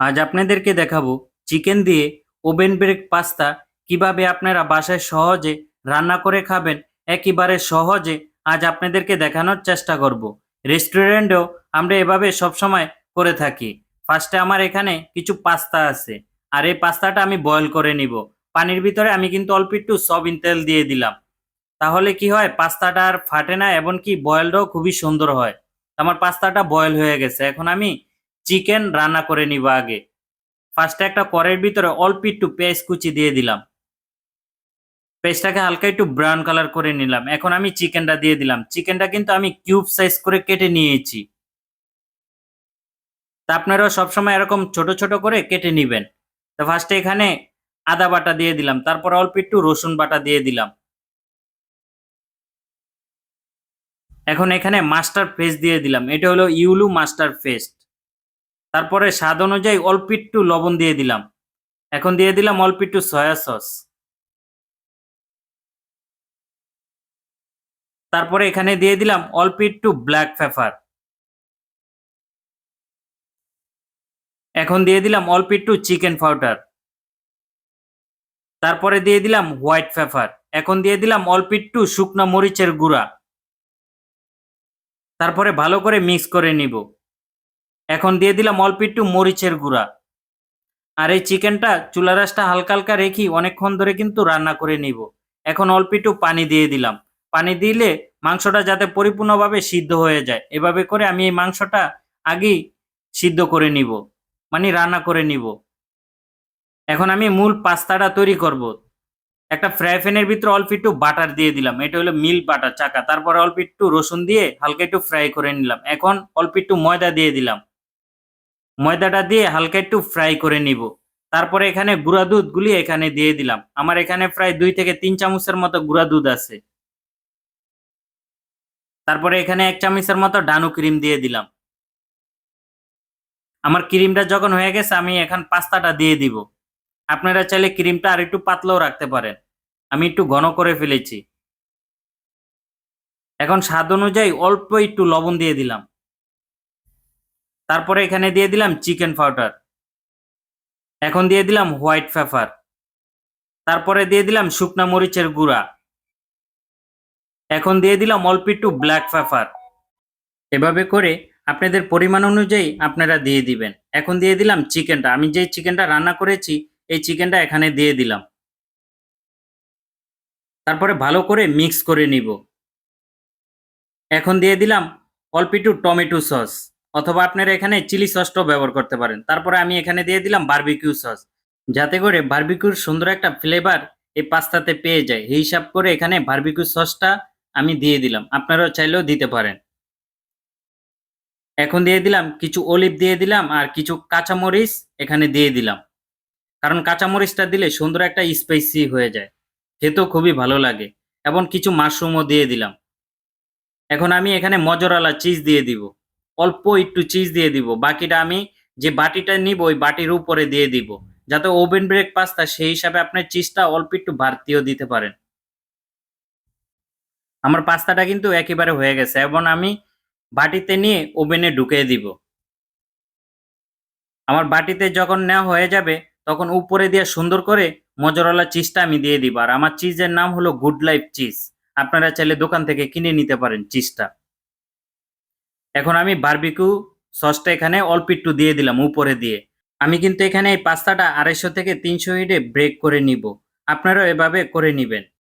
আজ আপনাদেরকে দেখাবো চিকেন দিয়ে ওভেন ব্রেক পাস্তা কীভাবে আপনারা বাসায় সহজে রান্না করে খাবেন, একেবারে সহজে আজ আপনাদেরকে দেখানোর চেষ্টা করব। রেস্টুরেন্টেও আমরা এভাবে সবসময় করে থাকি। ফার্স্টে আমার এখানে কিছু পাস্তা আছে, আর এই পাস্তাটা আমি বয়েল করে নিব। পানির ভিতরে আমি কিন্তু অল্প একটু সবিন তেল দিয়ে দিলাম। তাহলে কি হয়, পাস্তাটা আর ফাটে না এবং কি বয়েলটাও খুবই সুন্দর হয়। আমার পাস্তাটা বয়েল হয়ে গেছে। এখন আমি চিকেন রান্না করে নিব আগে। ফার্স্টে একটা কড়াইয়ের ভিতরে অল্প একটু পেঁয়াজ কুচি দিয়ে দিলাম। পেঁয়াজটাকে হালকা একটু ব্রাউন কালার করে নিলাম। এখন আমি চিকেনটা দিয়ে দিলাম। চিকেনটা কিন্তু আমি কিউব সাইজ করে কেটে নিয়েছি। তা আপনারাও সবসময় এরকম ছোট ছোট করে কেটে নিবেন। তো ফার্স্টে এখানে আদা বাটা দিয়ে দিলাম। তারপর অল্প একটু রসুন বাটা দিয়ে দিলাম। এখন এখানে মাস্টার পেস্ট দিয়ে দিলাম। এটা হলো ইউলু মাস্টার পেস্ট তারপরে স্বাদ অনুযায়ী অল্প একটু লবণ দিয়ে দিলাম। এখন দিয়ে দিলাম অল্প একটু সয়া সস। তারপরে এখানে দিয়ে দিলাম অল্প একটু ব্ল্যাক পেপার। এখন দিয়ে দিলাম অল্প একটু চিকেন পাউডার। তারপরে দিয়ে দিলাম হোয়াইট পেপার। এখন দিয়ে দিলাম অল্প একটু শুকনো মরিচের গুঁড়া। তারপরে ভালো করে মিক্স করে নিব। এখন দিয়ে দিলাম অল্প একটু মরিচের গুঁড়া। আর এই চিকেনটা চুলা রাসটা হালকা হালকা রেখি অনেকক্ষণ ধরে কিন্তু রান্না করে নিব। এখন অল্প একটু পানি দিয়ে দিলাম। পানি দিলে মাংসটা যাতে পরিপূর্ণভাবে সিদ্ধ হয়ে যায়। এভাবে করে আমি এই মাংসটা আগেই সিদ্ধ করে নিব মানে রান্না করে নিব। এখন আমি মূল পাস্তাটা তৈরি করব। একটা ফ্রাই প্যানের ভিতরে অল্প একটু বাটার দিয়ে দিলাম। এটা হলো মিল্ক বাটার চাকা। তারপরে অল্প একটু রসুন দিয়ে হালকা একটু ফ্রাই করে নিলাম। এখন অল্প একটু ময়দা দিয়ে দিলাম। ময়দাটা দিয়ে হালকা একটু ফ্রাই করে নিব। তারপরে এখানে গুঁড়া দুধগুলি এখানে দিয়ে দিলাম। আমার এখানে প্রায় দুই থেকে তিন চামচের মতো গুঁড়া দুধ আছে। তারপরে এখানে এক চামচের মতো ডানু ক্রিম দিয়ে দিলাম। আমার ক্রিমটা যখন হয়ে গেছে, আমি এখন পাস্তাটা দিয়ে দিব। আপনারা চাইলে ক্রিমটা আর একটু পাতলাও রাখতে পারেন। আমি একটু ঘন করে ফেলেছি। এখন স্বাদ অনুযায়ী অল্প একটু লবণ দিয়ে দিলাম। তারপরে এখানে দিয়ে দিলাম চিকেন পাউডার। এখন দিয়ে দিলাম হোয়াইট পেপার। তারপরে দিয়ে দিলাম শুকনা মরিচের গুঁড়া। এখন দিয়ে দিলাম অল্প একটু ব্ল্যাক পেপার। এভাবে করে আপনাদের পরিমাণ অনুযায়ী আপনারা দিয়ে দিবেন। এখন দিয়ে দিলাম চিকেনটা। আমি যে চিকেনটা রান্না করেছি, এই চিকেনটা এখানে দিয়ে দিলাম। তারপরে ভালো করে মিক্স করে নিব। এখন দিয়ে দিলাম অল্প একটু টমেটো সস। অথবা আপনারা এখানে চিলি সসটাও ব্যবহার করতে পারেন। তারপরে আমি এখানে দিয়ে দিলাম বারবিকিউ সস যাতে করে বারবিকিউর সুন্দর একটা ফ্লেভার এই পাস্তাতে পেয়ে যায়। এই হিসাব করে এখানে বারবিকিউ সসটা আমি দিয়ে দিলাম। আপনারাও চাইলেও দিতে পারেন। এখন দিয়ে দিলাম কিছু অলিভ দিয়ে দিলাম আর কিছু কাঁচামরিচ এখানে দিয়ে দিলাম। কারণ কাঁচামরিচটা দিলে সুন্দর একটা স্পাইসি হয়ে যায়। খেতেও খুবই ভালো লাগে। এবং কিছু মাশরুমও দিয়ে দিলাম। এখন আমি এখানে মজরালা চিজ দিয়ে দিব। অল্প একটু চিজ দিয়ে দিব। বাকিটা আমি যে বাটিটা নিব, ওই বাটির উপরে দিয়ে দিব। যাতে ওভেন ব্রেক পাস্তা সেই হিসাবে আপনার চিজটা অল্প একটু বাড়তিও দিতে পারেন। আমার পাস্তাটা কিন্তু একেবারে হয়ে গেছে এবং আমি বাটিতে নিয়ে ওভেনে ঢুকিয়ে দিব। আমার বাটিতে যখন নেওয়া হয়ে যাবে, তখন উপরে দিয়ে সুন্দর করে মজরলা চিজটা আমি দিয়ে দিব। আর আমার চিজের নাম হলো গুড লাইফ চিজ আপনারা চাইলে দোকান থেকে কিনে নিতে পারেন চিজটা এখন আমি বারবিকিউ সসটা এখানে অল্প একটু দিয়ে দিলাম উপরে দিয়ে। আমি কিন্তু এখানে এই পাস্তাটা আড়াইশো থেকে তিনশো হিটে ব্রেক করে নিব। আপনারাও এভাবে করে নিবেন।